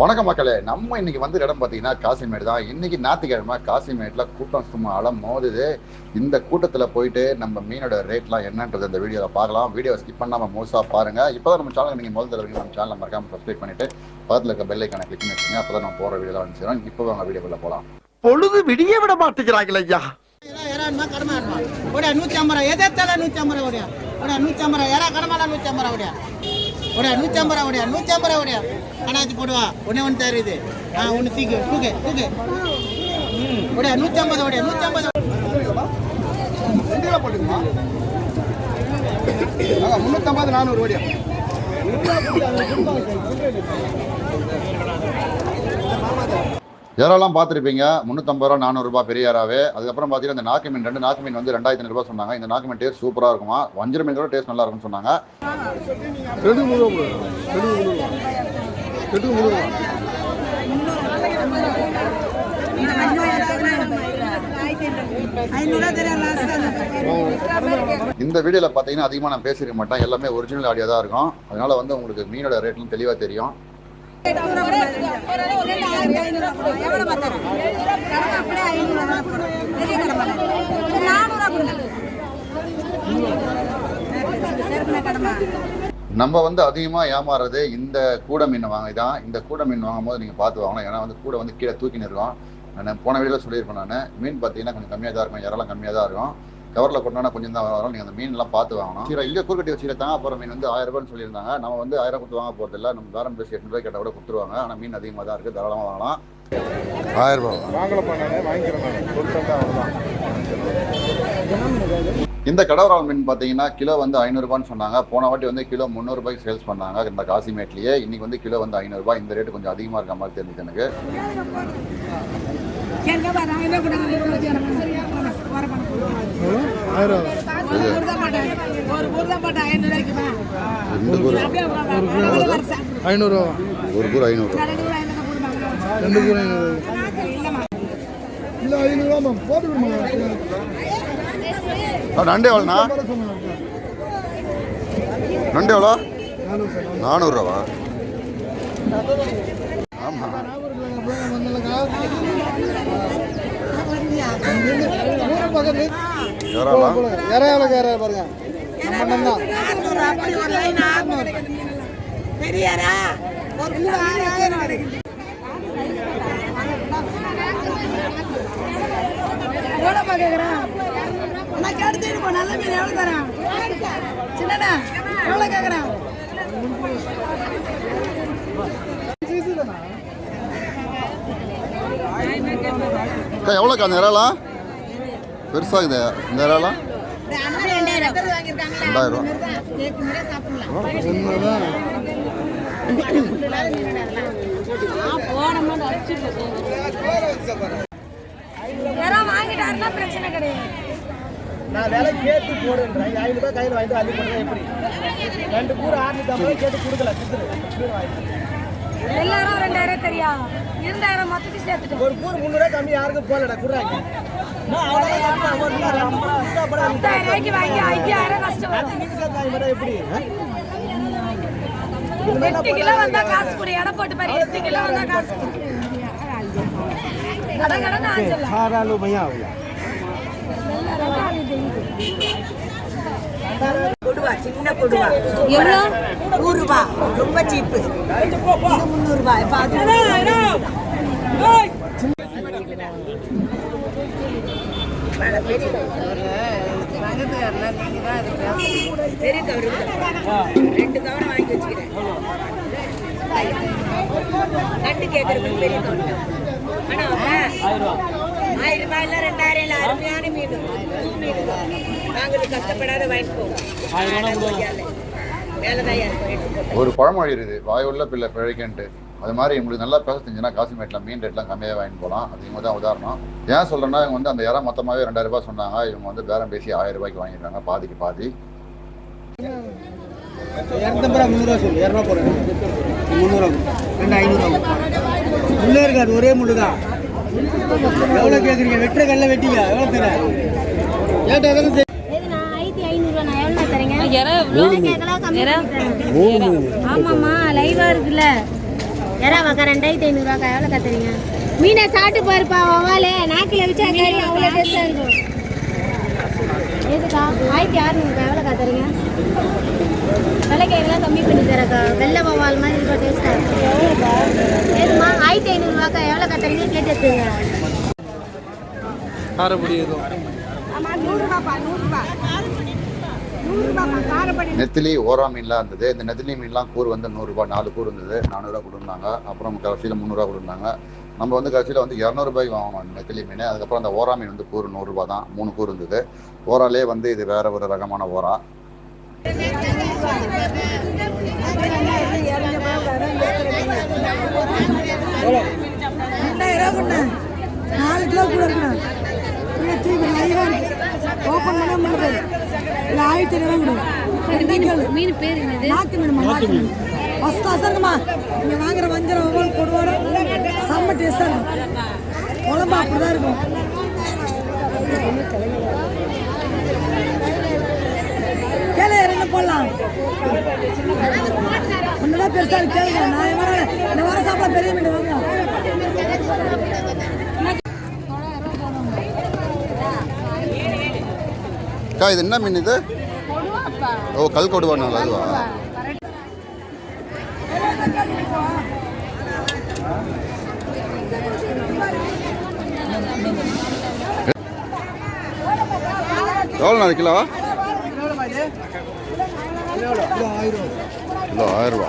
வணக்கம் மக்களே. நம்ம இன்னைக்கு வந்து இடம் பார்த்தீங்கன்னா காசிமேடு தான். இன்னைக்கு ஞாயிற்றுக்கிழமை காசிமேட்டில் கூட்டம் சும்மா அலம் மோதுது. இந்த கூட்டத்தில் போயிட்டு நம்ம மீனோட ரேட்லாம் என்னன்றது இந்த வீடியோவில் பார்க்கலாம். வீடியோ ஸ்கிப் பண்ணாமல் மோஸ்ட்டாக பாருங்க. இப்போ தான் நம்ம சேனல் நீங்கள் முதல் தடவை நம்ம சேனலை மறக்காம சப்ஸ்கிரைப் பண்ணிட்டு பக்கத்தில் இருக்க பெல் ஐக்கான கிளிக் பண்ணி வச்சுங்க அப்போ தான் நம்ம போகிற வீடியோலாம் அனுப்பிச்சிடும் இப்போ வாங்க வீடியோக்குள்ள போகலாம் பொழுது விடிய விட மாட்டேங்கிறாங்களே ஐயா. கடமாடுமா ஒடியா நூற்றி ஐம்பது ரூபா. எதிர்த்தால நூற்றி ஐம்பது ரூபா ஒடியா நூற்றி ஐம்பது ரூபா. எறா கடமாடா நூற்றி ஐம்பது ரூபா ஒடியா நூற்றி ஐம்பது ரூபா ஒடியா நூற்றி ஐம்பது ரூபா அண்ணாச்சி போடுவா. ஒன்றே ஒன்று தருது. ஆ ஒன்று தூக்கு தூக்கு. தூக்கு ஒடியா நூற்றி ஐம்பது ஒடியா நூற்றி ஐம்பது முன்னூத்தம்பது நானூறு ஓடியா. இறாலாம் பார்த்துருப்பீங்க? முந்நூற்றம்பது ரூபா நானூறுரூபா பெரிய இறாவே அதுக்கப்புறம் பார்த்தீங்கன்னா இந்த நாக்கு மீன் ரெண்டு நாக்கு மீன் வந்து ரெண்டாயிரத்தி ஐநூறுபா சொன்னாங்க. இந்த நாக்கு மீன் டேஸ்ட் சூப்பராக இருக்குமா? வஞ்சிர மீன் கூட டேஸ்ட் நல்லா இருக்கும்னு சொன்னாங்க. ரெண்டு முந்நூறு இந்த வீடியோவில் பார்த்தீங்கன்னா அதிகமாக நான் பேசியிருக்க மாட்டேன். எல்லாமே ஒரிஜினல் ஆடியோ தான் இருக்கும். அதனால வந்து உங்களுக்கு மீனோட ரேட்லாம் தெளிவாக தெரியும். நம்ம வந்து அதிகமாக ஏமாறுறது இந்த கூடை மீன் வாங்கி தான். இந்த கூடை மீன் வாங்கும்போது நீங்கள் பார்த்து வாங்கணும். ஏன்னா வந்து கூடை வந்து கீழே தூக்கின்னு இருக்கும் நான் போன வீடியோவில் சொல்லியிருப்பேன் நான். மீன் பார்த்தீங்கன்னா கொஞ்சம் கம்மியாக தான் இருக்கும். இறலாம் கம்மியாக தான் இருக்கும். கவரில் கொட்டினா கொஞ்சம் தான் வரும். நீங்கள் அந்த மீன்லாம் பார்த்து வாங்கணும். சரி இங்கே கூறுக்கட்டி வச்சு தாங்க அப்புறம் மீன் வந்து ஆயிரம் ரூபான்னு சொல்லியிருந்தாங்க. நம்ம வந்து ஆயிரம் கொடுத்து வாங்க போகிறது இல்லை. நம்ம தாரம் பேசி எட்டு ரூபாய் கேட்டால் கூட கொடுத்துருவாங்க. ஆனால் மீன் அதிகமாக தான் இருக்குது தாராளமாக வாங்கலாம். ஆயிரம் ரூபாய். வாங்கலப்பா நானே. வாங்கிக்கிறேன் இந்த கடவரால் மீன் பார்த்தீங்கன்னா கிலோ வந்து ஐநூறுரூபான்னு சொன்னாங்க. போன வாட்டி வந்து கிலோ முந்நூறுபாய்க்கு சேல்ஸ் பண்ணாங்க. இந்த காசிமேட்லேயே இன்னைக்கு வந்து கிலோ வந்து ஐநூறுரூபா இந்த ரேட்டு கொஞ்சம் அதிகமாக இருக்க மாதிரி தெரிஞ்சுது எனக்கு. கூறு ஐநூறுரூவா ஒரு கூறு ஐநூறு ரெண்டு ஐநூறு இல்லை ஐநூறுரூவா மேம். போட்டு நண்டு எவ்வளோண்ணா? நண்டு எவ்வளோ? நானூறுரூவா ஆமாம் பாருங்க பெரியாரா? ஒரு எவ்வளோப்பா கேட்குறான் உனக்கு எடுத்துட்டு போ நல்ல மீன் எவ்வளோ தரான்? சின்னடா எவ்வளோ கேட்குறான் அக்கா எவ்வளோக்கா அந்த இறாலாம் பெருசாகுது இந்த இறாலாம் ரெண்டாயிரம். ரூபா. வாங்கிட்டாருன்னா பிரச்சனை கிடையாது. நான் விலை கேட்டு போடுன்றேன் ஐநூறு ரூபாய் கையில் வாங்கிட்டு அள்ளி போடுறேன். எப்படி? ரெண்டு கூறு ஆறுநூத்தி ஐம்பது ரூபாய் கேட்டு கொடுக்கல. எல்லாரும் ரெண்டாயிரம் தெரியா? இரண்டாயிரம் மொத்தத்தையும் சேர்த்துட்டு ஒரு கூறு முந்நூறுவா கம்மி யாருக்கும் போகலடா குடுறாங்க. பத்தாயிரம் ரூபாய்க்கு வாங்கி ஐயாயிரம் கஷ்டம் எப்படி? எட்டு கிலோ வந்தா காசு கொடு எடை போட்டு பாரு எட்டு கிலோ வந்தா காசு கொடு. கடன் கடன் ஆஞ்சல சாராலு மையா ஆகுல கொடுவா சின்ன கொடுவா. எவ்வளோ? நூறு ரூபா ரொம்ப சீப்பு. இது முந்நூறு ரூபாய் இப்ப அது பெரிய. கவரு ரெண்டு கவரை வாங்கி வச்சுக்கிறேன் கண்டு கேட்கறது பெரிய கவரு ஆனா ஆயிரம் ரூபாயில ரெண்டாயிரம் இல்ல அருமையான மீன் புது மீன் நாங்களுக்கு கஷ்டப்படாத வாங்கிட்டு போவோம் வேலைதான் ஒரு பழமொழி இருக்குது. வாயுள்ள பிள்ளை பிழைக்கன்ட்டு. அது மாதிரி உங்களுக்கு நல்லா பேச தெரிஞ்சுன்னா காசிமேட்டில் மீன் ரேட்லாம் கம்மியாக வாங்கிட்டு போகலாம். அது இவங்க தான் உதாரணம். ஏன் சொல்கிறேன்னா இவங்க வந்து அந்த இறை மொத்தமாகவே ரெண்டாயிரம் ரூபாய் சொன்னாங்க. இவங்க வந்து பேரம் பேசி ஆயிரம் ரூபாய்க்கு வாங்கிட்டாங்க பாதிக்கு பாதி. முள்ளே இருக்காது ஒரே முள்ளு தான் எவ்வளோ கேட்குறீங்க வெட்டுற கல்ல வெட்டிங்க எவ்வளோ தர? பண்ணி தரேன். ஆமாம்மா லைவா இருக்குல்ல. எறா வாக்கா ரெண்டாயிரத்தி ஐநூறுவாக்கா எவ்வளோ கத்துறீங்க? மீனை சாப்பிட்டு பாருப்பா வவாலே நாக்கில் வச்சு அந்த அவ்வளோ டேஸ்ட்டாக இருக்கும். எதுக்கா? ஆயிரத்தி அறுநூறுக்கா எவ்வளோ கத்துறீங்க? விலைக்கையெல்லாம் கம்மி பண்ணி தரக்கா வெள்ளை வவால் மாதிரி இருக்கும் டேஸ்ட்டாக இருக்கும். எவ்வளோக்கா ஏதுமா ஆயிரத்தி ஐநூறுவாக்கா எவ்வளோ கத்துறீங்க கேட்டு எடுத்துங்க காரப்பொடி எதுவும்? நெத்திலி ஓரா மீன்லாம் இருந்தது. இந்த நெத்திலி மீன்லாம் கூறு வந்து நூறுரூபா நாலு கூறு இருந்தது. நானூறுரூவா கொடுத்தாங்க அப்புறம் கடைசியில் முந்நூறுரூவா கொடுத்தாங்க நம்ம வந்து கடைசியில் வந்து இரநூறுபாய்க்கு வாங்கணும் நெத்திலி மீன். அதுக்கப்புறம் அந்த ஓரா மீன் வந்து கூறு நூறுரூபா தான் மூணு கூறு இருந்தது. ஓராலே வந்து இது வேற ஒரு ரகமான ஓரா. நாலு கிலோ கூட இருக்கணும் இல்லை தூக்கி லைவாக இருக்கு ஓப்பன் பண்ண முடியாது. இல்லை ஆயிரத்தி ஐநூறுவா கொடு. மீன் பேர் என்னது? நாக்கு மீனுமா நாக்கு மீன். ஃபஸ்ட் கிளாஸாக இருக்குமா நீங்கள் வாங்குற வஞ்சரம் ஒவ்வொரு கொடுவாரோ. செம்ம டேஸ்ட்டாக இருக்கும். குழம்பு அப்படி தான் இருக்கும். கேளு ரெண்டு போடலாம். ஒன்றுதான் பெருசாக இருக்கு. கேளுங்க. நான் வர சாப்பிட பெரிய மீன் வாங்க. அக்கா இது என்ன மீன் இது? ஓ கல் கொடுவானல் அதுவா? எவ்வளோ நாலு கிலோ கிலோ ஆயிரம். ரூபா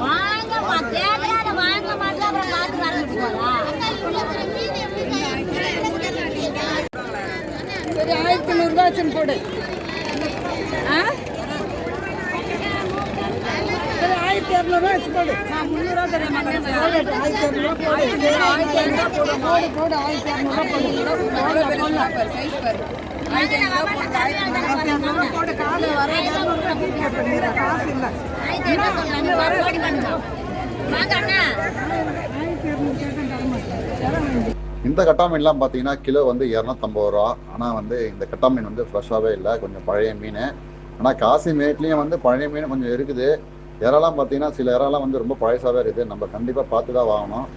வாங்கம்மா கேட்கறாத வாங்க மாட்டேன் அப்புறம் பார்த்து வரமிட்டு சரி ஆயிரத்தி நூறுரூவா வச்சுன்னு போடு. ஆ? ஆயிரத்தி இரநூறுவா போடு முந்நூறுவா தரேன் ஆயிரத்தி இரநூறுவா போடு ஆயிரத்தி இரநூறுவா போடு போடு போடு ஆயிரத்தி இரநூறுவா போடு போடு போடு காலை வர காசு இல்லை வாங்க அண்ணா இந்த கட்டாமீன்லாம் பார்த்தீங்கன்னா கிலோ வந்து இரநூத்தம்பது ரூபா. ஆனால் வந்து இந்த கட்டா மீன் வந்து ஃப்ரெஷ்ஷாகவே இல்லை. கொஞ்சம் பழைய மீன். ஆனால் காசி மேட்லேயும் வந்து பழைய மீன் கொஞ்சம் இருக்குது. இறெல்லாம் பார்த்தீங்கன்னா சில இறெல்லாம் வந்து ரொம்ப பழசாகவே இருக்குது. நம்ம கண்டிப்பாக பார்த்து தான் வாங்கணும்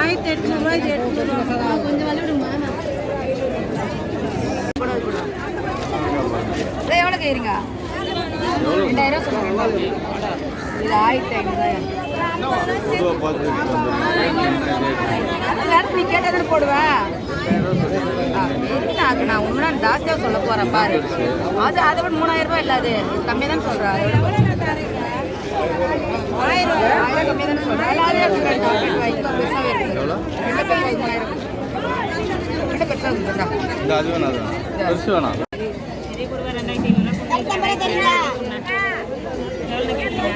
ஆயிரத்தி எட்நூறுவாய்க்கு எட்நூறுவா கொஞ்சம் விளையாடுமா எவ்வளோ கேட்குறீங்க ரெண்டாயிரம் சொல்லுங்க. இது ஆயிரத்தி ஐநூறுரூவாயா நீ கேட்டதானே போடுவேன் நான் உண்மை ஜாஸ்தியாக சொல்ல போகிறேன் பாரு அது அதை விட மூணாயிரம் ரூபாய் இல்லை அது கம்மியாக தான் சொல்கிறேன் ஆயிரம் ஆயிரம் கம்மியாக தானே சொல்கிறேன் எல்லாரும் எடுத்துக்கிட்டு இங்கே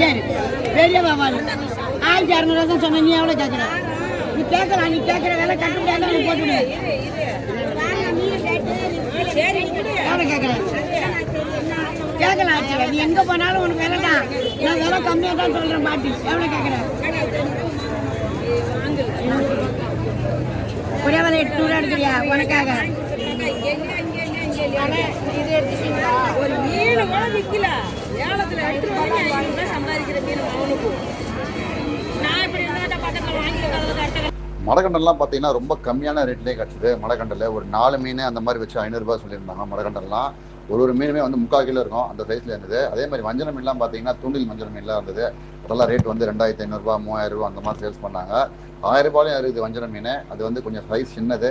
ஏன் பெரிய வியாபாரி ஆயிரத்தி இரநூறுவா தான் சொன்ன நீ எவ்வளோ கேட்குற நீ கேட்கலாம் நீ கேட்குற வேலை கட்ட முடியாது நீ போட்டு விடு. எவ்வளோ கேட்குற கேட்கலாம் ஆச்சு நீ எங்கே போனாலும் உனக்கு வேலை தான் நான் வேலை கம்மியாக தான் சொல்கிறேன் பாட்டி எவ்வளோ கேட்குற ஒரே விலை எட்நூறுவா எடுக்கிறியா உனக்காக ஒரு மீன் கூட விற்கல ஏலத்தில் எடுத்துட்டு சம்பாதிக்கிற மீன் அவனுக்கு நான் இப்படி பக்கத்தில் வாங்கி பார்த்தீங்கன்னா ரொம்ப கம்மியான ரேட்லேயே கிடச்சிது மடக்கண்டல் ஒரு நாலு மீன் அந்த மாதிரி வச்சு ஐநூறுரூபா சொல்லியிருந்தாங்க மடக்கண்டல்லாம் ஒரு ஒரு மீனுமே வந்து முக்கால் கிலோ இருக்கும். அந்த சைஸில் இருந்தது. அதே மாதிரி வஞ்சன மீன்லாம் பார்த்தீங்கன்னா தூண்டில் மஞ்சள் மீன்லாம் இருந்தது. அதெல்லாம் ரேட் வந்து ரெண்டாயிரத்தி ஐநூறுரூபா மூவாயிரம் ரூபா அந்த மாதிரி சேல்ஸ் பண்ணாங்க. ஆயிரம் ரூபாயும் இருக்குது வஞ்சன மீன். அது வந்து கொஞ்சம் சைஸ் சின்னது.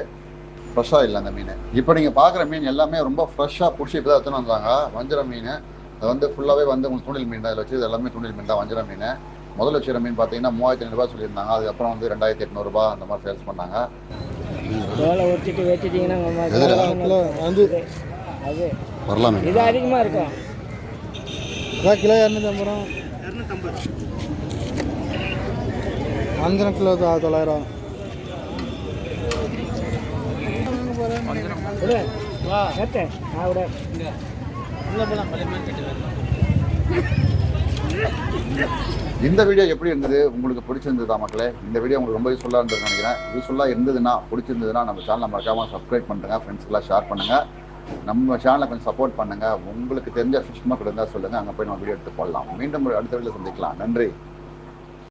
ஃப்ரெஷ்ஷாக இல்லை அந்த மீன். இப்போ நீங்கள் பார்க்குற மீன் எல்லாமே ரொம்ப ஃப்ரெஷ்ஷாக பிடிச்சி இப்போ தான் எடுத்துன்னு வந்தாங்க. வஞ்சிர மீன். அது வந்து ஃபுல்லாகவே வந்து உங்களுக்கு தூண்டில் மீன் தான். இதில் வச்சு இது எல்லாமே தூண்டில் மீன் தான் வஞ்சிர மீன். முதல்ல வச்சுக்கிற மீன் பார்த்தீங்கன்னா மூவாயிரத்தி ஐநூறுபா சொல்லியிருந்தாங்க. அதுக்கப்புறம் வந்து ரெண்டாயிரத்தி எட்நூறுபா அந்த மாதிரி சேல்ஸ் பண்ணாங்க. தோலை உரிச்சிட்டு வச்சுட்டிங்கன்னா வரலாம் இது அதிகமாக இருக்கும் கிலோ இரநூத்தம்பது ரூபா. அஞ்சரை கிலோ தொள்ளாயிரம் விடு வா கட்டு நான் விட இந்த வீடியோ எப்படி இருந்தது? உங்களுக்கு பிடிச்சிருந்ததா மக்களே? இந்த வீடியோ உங்களுக்கு ரொம்ப யூஸ்ஃபுல்லாக இருந்தது நினைக்கிறேன். யூஸ்ஃபுல்லாக இருந்ததுன்னா பிடிச்சிருந்ததுன்னா நம்ம சேனலை மறக்காம சப்ஸ்கிரைப் பண்ணுங்க ஃப்ரெண்ட்ஸ்க்கெல்லாம் ஷேர் பண்ணுங்க. நம்ம சேனலை கொஞ்சம் சப்போர்ட் பண்ணுங்க. உங்களுக்கு தெரிஞ்ச ஃபிஷ் மார்க்கெட் சொல்லுங்கள் சொல்லுங்க. அங்கே போய் நம்ம வீடியோ எடுத்து போடலாம். மீண்டும் அடுத்த வீடியோ சந்திக்கலாம். நன்றி.